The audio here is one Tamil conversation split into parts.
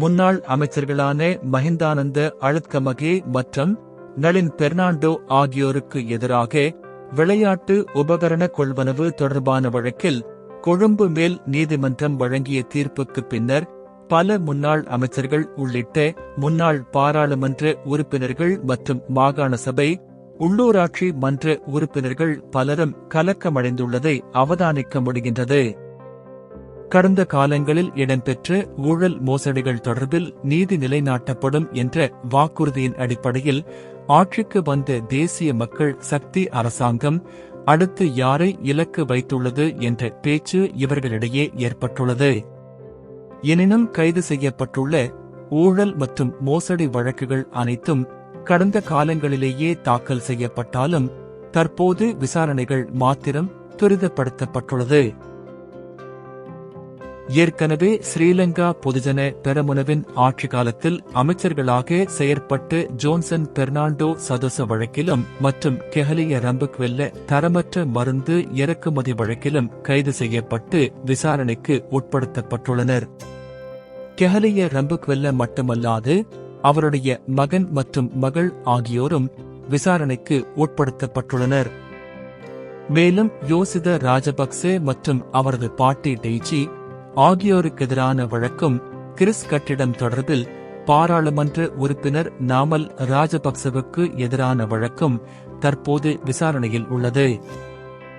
முன்னாள் அமைச்சர்களான மஹிந்தானந்த அழுத்கமகே மற்றும் நளின் பெர்னாண்டோ ஆகியோருக்கு எதிராக விளையாட்டு உபகரண கொள்வனவு தொடர்பான வழக்கில் கொழும்பு மேல் நீதிமன்றம் வழங்கிய தீர்ப்புக்கு பின்னர் பல முன்னாள் அமைச்சர்கள் உள்ளிட்ட முன்னாள் பாராளுமன்ற உறுப்பினர்கள் மற்றும் மாகாண சபை உள்ளூராட்சி மன்ற உறுப்பினர்கள் பலரும் கலக்கமடைந்துள்ளதை அவதானிக்க முடிகின்றது. கடந்த காலங்களில் இடம்பெற்ற ஊழல் மோசடிகள் தொடர்பில் நீதி நிலைநாட்டப்படும் என்ற வாக்குறுதியின் அடிப்படையில் ஆட்சிக்கு வந்த தேசிய மக்கள் சக்தி அரசாங்கம் அடுத்து யாரை இலக்கு வைத்துள்ளது என்ற பேச்சு இவர்களிடையே ஏற்பட்டுள்ளது. எனினும் கைது செய்யப்பட்டுள்ள ஊழல் மற்றும் மோசடி வழக்குகள் அனைத்தும் கடந்த காலங்களிலேயே தாக்கல் செய்யப்பட்டாலும் தற்போது விசாரணைகள் மாத்திரம் துரிதப்படுத்தப்பட்டுள்ளது. ஏற்கனவே ஸ்ரீலங்கா பொதுஜன பெரமுனவின் ஆட்சி காலத்தில் அமைச்சர்களாக செயற்பட்டு ஜோன்சன் பெர்னாண்டோ சதோச வழக்கிலும் மற்றும் கெஹலிய ரம்புக்வெல்ல தரமற்ற மருந்து இறக்குமதி வழக்கிலும் கைது செய்யப்பட்டு விசாரணைக்கு உட்படுத்தப்பட்டுள்ளனர். கெஹலிய ரம்புக்வெல்ல மட்டுமல்லாது அவருடைய மகன் மற்றும் மகள் ஆகியோரும் விசாரணைக்கு உட்படுத்தப்பட்டுள்ளனர். மேலும் யோசித ராஜபக்சே மற்றும் அவரது பாட்டி டெய்ச்சி ஆகியோருக்கு எதிரான வழக்கும் கிறிஸ் கட்டிடம் தொடர்பில் பாராளுமன்ற உறுப்பினர் நாமல் ராஜபக்சவுக்கு எதிரான வழக்கும் தற்போது விசாரணையில் உள்ளது.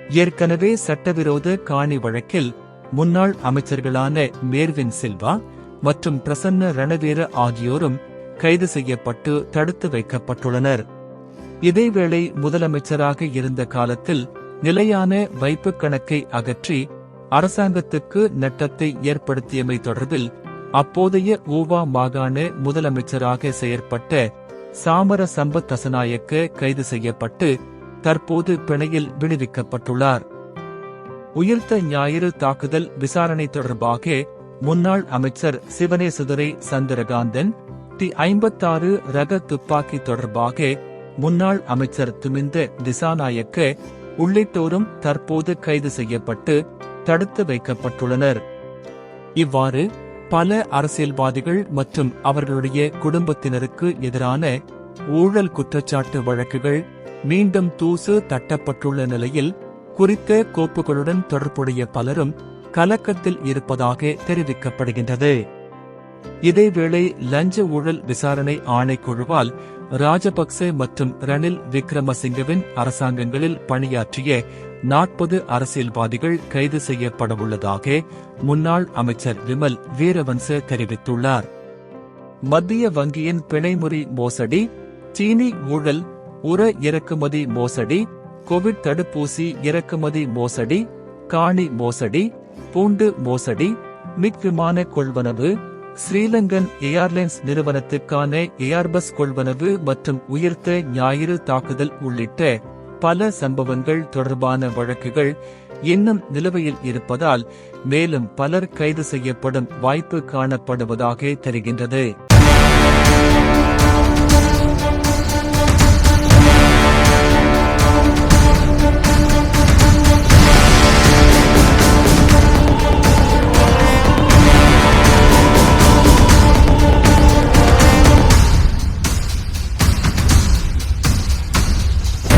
ஏற்கனவே சட்டவிரோத காணி வழக்கில் முன்னாள் அமைச்சர்களான மேர்வின் சில்வா மற்றும் பிரசன்ன ரணவீர ஆகியோரும் கைது செய்யப்பட்டு தடுத்து வைக்கப்பட்டுள்ளனர். இதேவேளை முதலமைச்சராக இருந்த காலத்தில் நிலையான வைப்புக் கணக்கை அகற்றி அரசாங்கத்துக்கு நட்டத்தை ஏற்படுத்தியமை தொடர்பில் அப்போதைய ஊவா மாகாண முதலமைச்சராக செயற்பட்ட சாமர சம்பத் தசநாயக்க கைது செய்யப்பட்டு தற்போது பிணையில் விடுவிக்கப்பட்டுள்ளார். உயிர்த்த ஞாயிறு தாக்குதல் விசாரணை தொடர்பாக முன்னாள் அமைச்சர் சிவனேசுதரை சந்திரகாந்தன் டி ஐம்பத்தாறு ரக துப்பாக்கி தொடர்பாக முன்னாள் அமைச்சர் துமிந்த திசாநாயக்க உள்ளிட்டோரும் தற்போது கைது செய்யப்பட்டு தடுத்து வைக்கப்பட்டுள்ளனர். இவ்வாறு பல அரசியல்வாதிகள் மற்றும் அவர்களுடைய குடும்பத்தினருக்கு எதிரான ஊழல் குற்றச்சாட்டு வழக்குகள் மீண்டும் தூசு தட்டப்பட்டுள்ள நிலையில் குறித்த கோப்புகளுடன் தொடர்புடைய பலரும் கலக்கத்தில் இருப்பதாக தெரிவிக்கப்படுகின்றது. இதேவேளை லஞ்ச ஊழல் விசாரணை ஆணைக்குழுவால் ராஜபக்சே மற்றும் ரணில் விக்ரமசிங்கவின் அரசாங்கங்களில் பணியாற்றிய நாற்பது அரசியல்வாதிகள் கைது செய்யப்படவுள்ளதாக முன்னாள் அமைச்சர் விமல் வீரவன்ச தெரிவித்துள்ளார். மத்திய வங்கியின் பிணைமுறி மோசடி சீனி ஊழல் உர இறக்குமதி மோசடி கோவிட் தடுப்பூசி இறக்குமதி மோசடி காணி மோசடி பூண்டு மோசடி மிக் விமான கொள்வனவு ஸ்ரீலங்கன் ஏர்லைன்ஸ் நிறுவனத்துக்கான ஏர்பஸ் கொள்வனவு மற்றும் உயிர்த்த ஞாயிறு தாக்குதல் உள்ளிட்ட பல சம்பவங்கள் தொடர்பான வழக்குகள் இன்னும் நிலுவையில் இருப்பதால் மேலும் பலர் கைது செய்யப்படும் வாய்ப்பு காணப்படுவதாக தெரிகின்றது.